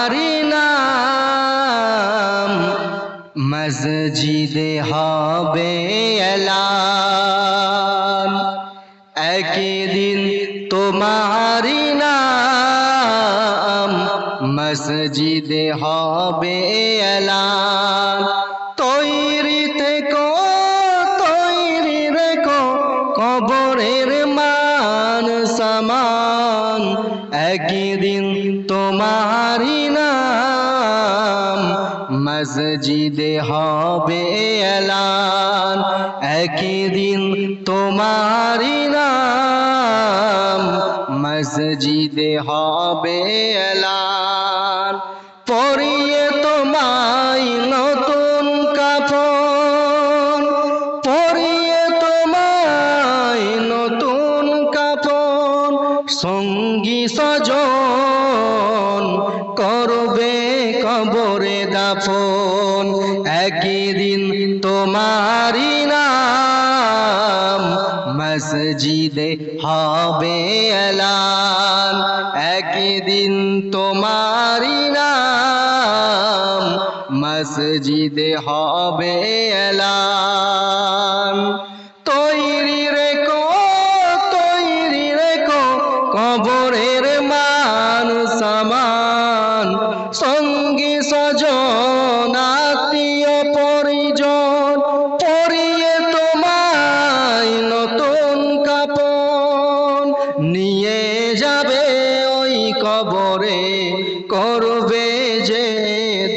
তোমারি নাম মসজিদে হবে এলান একদিন তোমারি নাম মসজিদে হবে এলান তৈরি থেকো তৈরি রেখো কবরের মান সমান একদিন মসজিদে হবে এলান। একদিন তোমারি নাম মসজিদে হবে এলান। পরিয়ে তোমায় নতুন কাপড় পরিয়ে তোমায় নতুন কাপড় সঙ্গী সজন করবে কবরে দাফন একদিন তোমারি নাম মসজিদে হবে এলান একদিন তোমারি নাম মসজিদে হবে এলান। কবরে করবে যে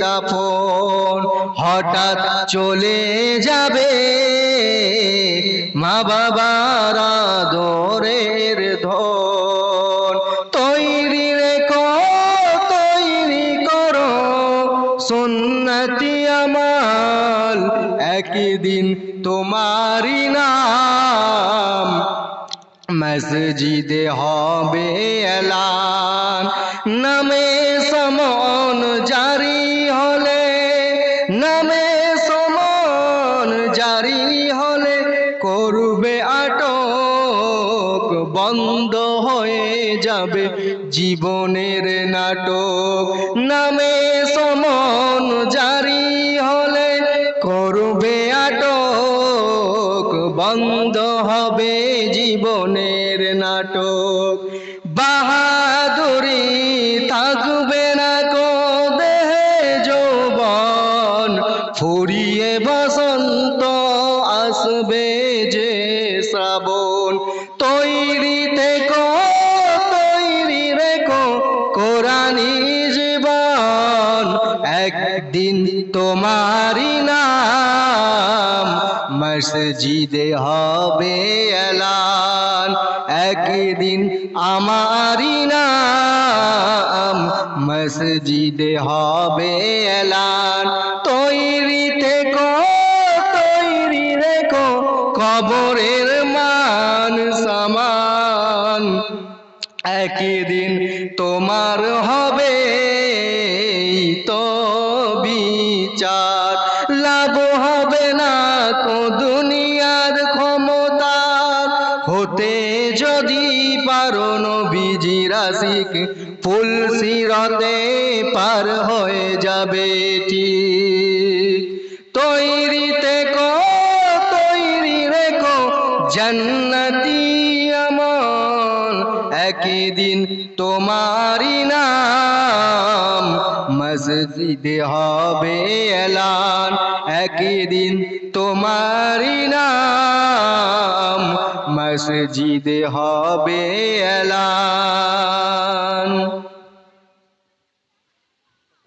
দাফন। হঠাৎ চলে যাবে মা বাবার আদরের ধন। তৈরি রেখো, তৈরি করো, সুন্নতি আমাল একদিন তোমারি নাম। মসজিদে হবে এলান। নামে সমন জারি হলে, নামে সমন জারি হলে করবে আটক, বন্ধ হয়ে যাবে জীবনের নাটক। নামে সমন জারি হলে করবে আটক, বন্ধ হবে জীবনের নাটক। বাহাদুরি ফুরিয়ে বসন্ত আসবে যে শ্রাবণ। তৈরি থেকো, তৈরি রেখো কোরআনি জীবন। একদিন তোমারি নাম, মসজিদে হবে এলান একদিন আমারি নাম মসজিদে হবে এলান। তৈরি থেকো, তৈরি রেখো, কবরের মান সমান। একদিন তোমার হবে রাশিক ফুল সিরতে পার হয়ে যাবে ঠিক। তৈরিতে কো, তৈরি রেখো, জন্নতি আমল। একদিন তোমারি নাম, মসজিদে হবে এলান। একদিন তোমারি নাম মসজিদে হবে এলান।